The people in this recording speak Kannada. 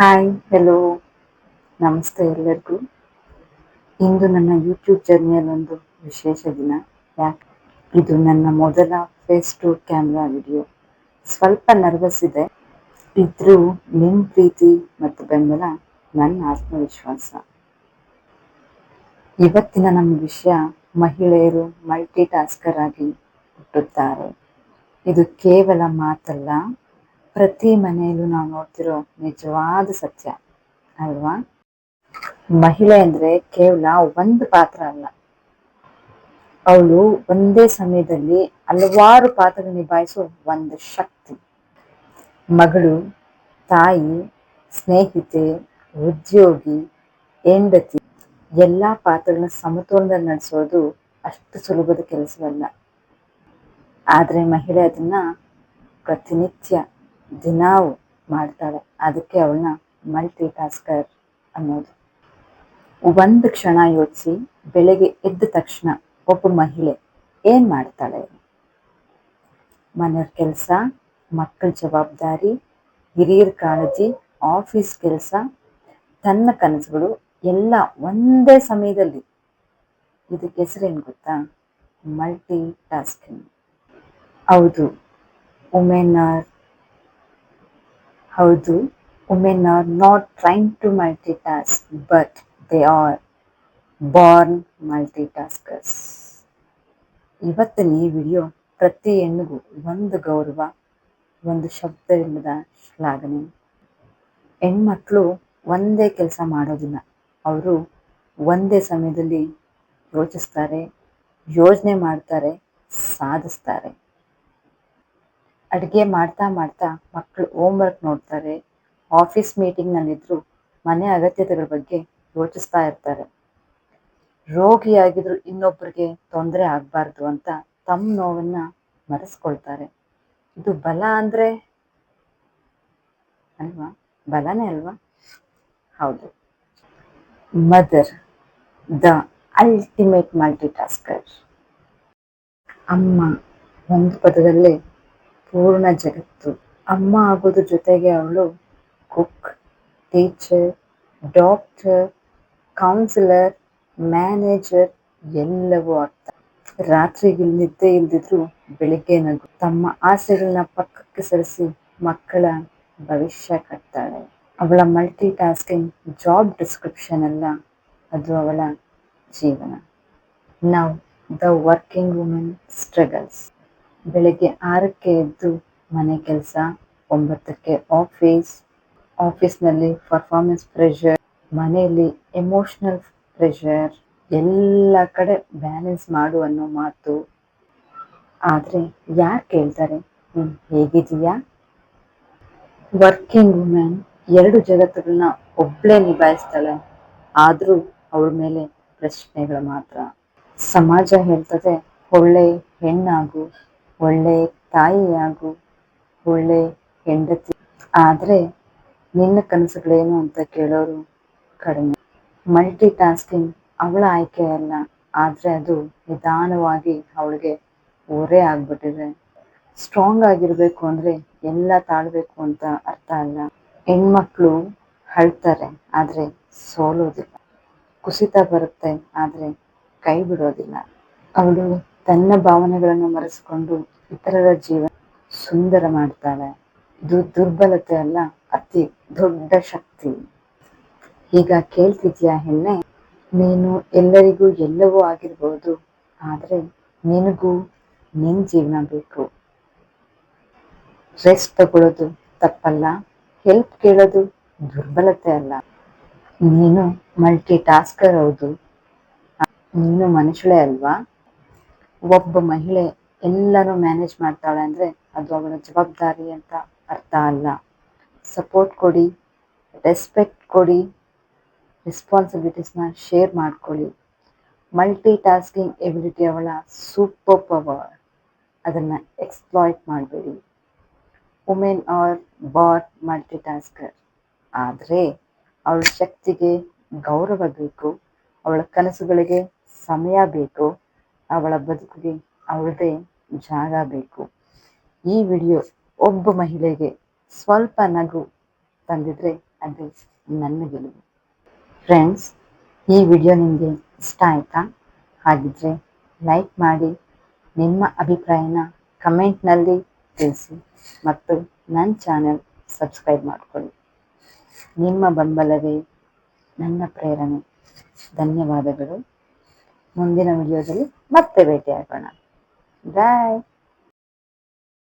ಹಾಯ್ ಹೆಲೋ ನಮಸ್ತೆ ಎಲ್ಲರಿಗೂ. ಇಂದು ನನ್ನ ಯೂಟ್ಯೂಬ್ ಜರ್ನಿಯಲ್ಲಿ ಒಂದು ವಿಶೇಷ ದಿನ. ಯಾಕೆ ಇದು ನನ್ನ ಮೊದಲ ಫೇಸ್ ಟು ಕ್ಯಾಮ್ರಾ ವಿಡಿಯೋ ಸ್ವಲ್ಪ ನರ್ವಸ್ ಇದೆ. ಇದ್ರೂ ನಿಮ್ಮ ಪ್ರೀತಿ ಮತ್ತು ಬೆಂಬಲ ನನ್ನ ಆತ್ಮವಿಶ್ವಾಸ. ಇವತ್ತಿನ ನಮ್ಮ ವಿಷಯ ಮಹಿಳೆಯರು ಮಲ್ಟಿ ಟಾಸ್ಕರ್ ಆಗಿ ಹುಟ್ಟುತ್ತಾರೆ. ಇದು ಕೇವಲ ಮಾತಲ್ಲ ಪ್ರತಿ ಮನೆಯಲ್ಲೂ ನಾವು ನೋಡ್ತಿರೋ ನಿಜವಾದ ಸತ್ಯ, ಅಲ್ವಾ? ಮಹಿಳೆ ಅಂದ್ರೆ ಕೇವಲ ಒಂದು ಪಾತ್ರ ಅಲ್ಲ. ಅವಳು ಒಂದೇ ಸಮಯದಲ್ಲಿ ಹಲವಾರು ಪಾತ್ರ ನಿಭಾಯಿಸೋ ಒಂದು ಶಕ್ತಿ. ಮಗಳು, ತಾಯಿ, ಸ್ನೇಹಿತೆ, ಉದ್ಯೋಗಿ, ಹೆಂಡತಿ, ಎಲ್ಲ ಪಾತ್ರಗಳನ್ನ ಸಮತೋಲನದಲ್ಲಿ ನಡೆಸೋದು ಅಷ್ಟು ಸುಲಭದ ಕೆಲಸವಲ್ಲ. ಆದರೆ ಮಹಿಳೆ ಅದನ್ನ ಪ್ರತಿನಿತ್ಯ ದಿನಾವು ಮಾಡ್ತಾಳೆ. ಅದಕ್ಕೆ ಅವಳನ್ನ ಮಲ್ಟಿ ಟಾಸ್ಕರ್ ಅನ್ನೋದು. ಒಂದು ಕ್ಷಣ ಯೋಚಿಸಿ ಬೆಳಗ್ಗೆ ಎದ್ದ ತಕ್ಷಣ ಒಬ್ಬ ಮಹಿಳೆ ಏನು ಮಾಡ್ತಾಳೆ? ಮನೆಯ ಕೆಲಸ, ಮಕ್ಕಳ ಜವಾಬ್ದಾರಿ, ಹಿರಿಯರ ಕಾಳಜಿ, ಆಫೀಸ್ ಕೆಲಸ, ತನ್ನ ಕನಸುಗಳು ಎಲ್ಲ ಒಂದೇ ಸಮಯದಲ್ಲಿ. ಇದಕ್ಕೆ ಹೆಸರೇನು ಗೊತ್ತಾ? ಮಲ್ಟಿ ಟಾಸ್ಕಿಂಗ್ ಹೌದು ವುಮೆನ್ ಹೌದು. Women are not train to multitask but they are born multitaskers ಇವತ್ತಿನ ಈ ವಿಡಿಯೋ ಪ್ರತಿ ಹೆಣ್ಣಿಗೂ ಒಂದು ಗೌರವ, ಒಂದು ಶಬ್ದವಿಲ್ಲದ ಶ್ಲಾಘನೆ. ಹೆಣ್ಮಕ್ಳು ಒಂದೇ ಕೆಲಸ ಮಾಡೋದಿಲ್ಲ. ಅವರು ಒಂದೇ ಸಮಯದಲ್ಲಿ ಯೋಚಿಸ್ತಾರೆ ಯೋಚನೆ ಮಾಡ್ತಾರೆ, ಸಾಧಿಸ್ತಾರೆ. ಅಡುಗೆ ಮಾಡ್ತಾ ಮಾಡ್ತಾ ಮಕ್ಕಳು ಹೋಮ್ವರ್ಕ್ ನೋಡ್ತಾರೆ ಆಫೀಸ್ ಮೀಟಿಂಗ್ನಲ್ಲಿದ್ದರೂ ಮನೆ ಅಗತ್ಯತೆಗಳ ಬಗ್ಗೆ ಯೋಚಿಸ್ತಾ ಇರ್ತಾರೆ. ರೋಗಿಯಾಗಿದ್ರು ಇನ್ನೊಬ್ಬರಿಗೆ ತೊಂದರೆ ಆಗಬಾರ್ದು ಅಂತ ತಮ್ಮ ನೋವನ್ನು ಮರೆಸ್ಕೊಳ್ತಾರೆ. ಇದು ಬಲ ಅಂದ್ರೆ ಅಲ್ವಾ? ಬಲನೇ ಅಲ್ವಾ? ಹೌದು. Mother the ultimate multitasker ಅಮ್ಮ ಒಂದು ಪದದಲ್ಲೇ ಪೂರ್ಣ ಜಗತ್ತು. ಅಮ್ಮ ಆಗೋದ್ರ ಜೊತೆಗೆ ಅವಳು cook teacher doctor counsellor manager ಎಲ್ಲವೂ ಅರ್ಥ. ರಾತ್ರಿಗೆ ನಿದ್ದೆ ಇಲ್ದಿದ್ರು ಬೆಳಿಗ್ಗೆ ನಗು. ತಮ್ಮ ಆಸೆಗಳನ್ನ ಪಕ್ಕಕ್ಕೆ ಸರಿಸಿ ಮಕ್ಕಳ ಭವಿಷ್ಯ ಕಟ್ತಾಳೆ. ಅವಳ ಮಲ್ಟಿ ಟಾಸ್ಕಿಂಗ್ ಜಾಬ್ ಡಿಸ್ಕ್ರಿಪ್ಷನ್ ಅಲ್ಲ, ಅದು ಅವಳ ಜೀವನ. ನಾವು ದ ವರ್ಕಿಂಗ್ ವುಮೆನ್ ಸ್ಟ್ರಗಲ್ಸ್ ಬೆಳಗ್ಗೆ ಆರಕ್ಕೆ ಎದ್ದು ಮನೆ ಕೆಲಸ, ಒಂಬತ್ತಕ್ಕೆ ಆಫೀಸ್ ಆಫೀಸ್ನಲ್ಲಿ ಪರ್ಫಾರ್ಮೆನ್ಸ್ ಪ್ರೆಷರ್ ಮನೆಯಲ್ಲಿ ಎಮೋಷನಲ್ ಪ್ರೆಷರ್ ಎಲ್ಲ ಕಡೆ ಬ್ಯಾಲೆನ್ಸ್ ಮಾಡು ಅನ್ನೋ ಮಾತು. ಆದರೆ ಯಾರು ಕೇಳ್ತಾರೆ? ನೀನು ಹೇಗಿದೀಯಾ ವರ್ಕಿಂಗ್ ವುಮೆನ್ ಎರಡು ಜಗತ್ತುಗಳನ್ನ ಒಬ್ಳೆ ನಿಭಾಯಿಸ್ತಾಳೆ, ಆದರೂ ಅವಳ ಮೇಲೆ ಪ್ರಶ್ನೆಗಳು ಮಾತ್ರ. ಸಮಾಜ ಹೇಳ್ತದೆ, ಒಳ್ಳೆ ಹೆಣ್ಣಾಗು ಒಳ್ಳೆ ತಾಯಿಯಾಗು ಒಳ್ಳೆ ಹೆಂಡತಿ. ಆದರೆ ನಿನ್ನ ಕನಸುಗಳೇನು ಅಂತ ಕೇಳೋರು ಕಡಿಮೆ. ಮಲ್ಟಿ ಟಾಸ್ಕಿಂಗ್ ಅವಳ ಆಯ್ಕೆ ಅಲ್ಲ, ಆದರೆ ಅದು ನಿಧಾನವಾಗಿ ಅವಳಿಗೆ ಓರೆ ಆಗ್ಬಿಟ್ಟಿದೆ. ಸ್ಟ್ರಾಂಗ್ ಆಗಿರಬೇಕು ಅಂದರೆ ಎಲ್ಲ ತಾಳ್ಬೇಕು ಅಂತ ಅರ್ಥ ಅಲ್ಲ. ಹೆಣ್ಮಕ್ಳು ಅಳ್ತಾರೆ, ಆದರೆ ಸೋಲೋದಿಲ್ಲ. ಕುಸಿತ ಬರುತ್ತೆ, ಆದರೆ ಕೈ ಬಿಡೋದಿಲ್ಲ. ಅವಳು ತನ್ನ ಭಾವನೆಗಳನ್ನು ಮರೆಸಿಕೊಂಡು ಇತರರ ಜೀವನ ಸುಂದರ ಮಾಡ್ತಾಳೆ. ಇದು ದುರ್ಬಲತೆ ಅಲ್ಲ, ಅತಿ ದೊಡ್ಡ ಶಕ್ತಿ. ಈಗ ಕೇಳ್ತಿದ್ಯಾ ಹೆಣ್ಣೆ? ನೀನು ಎಲ್ಲರಿಗೂ ಎಲ್ಲವೂ ಆಗಿರ್ಬೋದು, ಆದರೆ ನಿನಗೂ ನಿನ್ ಜೀವನ ಬೇಕು. ರೆಸ್ಟ್ ತಗೊಳ್ಳೋದು ತಪ್ಪಲ್ಲ ಹೆಲ್ಪ್ ಕೇಳೋದು ದುರ್ಬಲತೆ ಅಲ್ಲ. ನೀನು ಮಲ್ಟಿ ಟಾಸ್ಕರ್ ಹೌದು. ನೀನು ಮನುಷ್ಯಳೇ ಅಲ್ವಾ? ಒಬ್ಬ ಮಹಿಳೆ ಎಲ್ಲರೂ ಮ್ಯಾನೇಜ್ ಮಾಡ್ತಾಳೆ ಅಂದರೆ ಅದು ಅವಳ ಜವಾಬ್ದಾರಿ ಅಂತ ಅರ್ಥ ಅಲ್ಲ. ಸಪೋರ್ಟ್ ಕೊಡಿ ರೆಸ್ಪೆಕ್ಟ್ ಕೊಡಿ ರೆಸ್ಪಾನ್ಸಿಬಿಲಿಟೀಸ್ನ ಶೇರ್ ಮಾಡ್ಕೊಳ್ಳಿ. ಮಲ್ಟಿ ಟಾಸ್ಕಿಂಗ್ ಎಬಿಲಿಟಿ ಅವಳ ಸೂಪರ್ ಪವರ್ ಅದನ್ನು ಎಕ್ಸ್ಪ್ಲಾಯ್ಟ್ ಮಾಡಬೇಡಿ. Women are born multitasker ಆದರೆ ಅವಳ ಶಕ್ತಿಗೆ ಗೌರವ ಬೇಕು, ಅವಳ ಕನಸುಗಳಿಗೆ ಸಮಯ ಬೇಕು ಅವಳ ಬದುಕಿಗೆ ಅವಳದೇ ಜಾಗ ಬೇಕು. ಈ ವಿಡಿಯೋ ಒಬ್ಬ ಮಹಿಳೆಗೆ ಸ್ವಲ್ಪ ನಗು ತಂದಿದ್ರೆ ಅದು ನನ್ನ ಗೆಲುವು. ಫ್ರೆಂಡ್ಸ್ ಈ ವಿಡಿಯೋ ನಿಮಗೆ ಇಷ್ಟ ಆಯಿತಾ? ಹಾಗಿದ್ರೆ ಲೈಕ್ ಮಾಡಿ, ನಿಮ್ಮ ಅಭಿಪ್ರಾಯನ ಕಮೆಂಟ್ನಲ್ಲಿ ತಿಳಿಸಿ ಮತ್ತು ನನ್ನ ಚಾನೆಲ್ ಸಬ್ಸ್ಕ್ರೈಬ್ ಮಾಡಿಕೊಳ್ಳಿ. ನಿಮ್ಮ ಬೆಂಬಲವೇ ನನ್ನ ಪ್ರೇರಣೆ. ಧನ್ಯವಾದಗಳು. ಮುಂದಿನ ವಿಡಿಯೋದಲ್ಲಿ ಮತ್ತೆ ಭೇಟಿಯಾಗೋಣ. ಬಾಯ್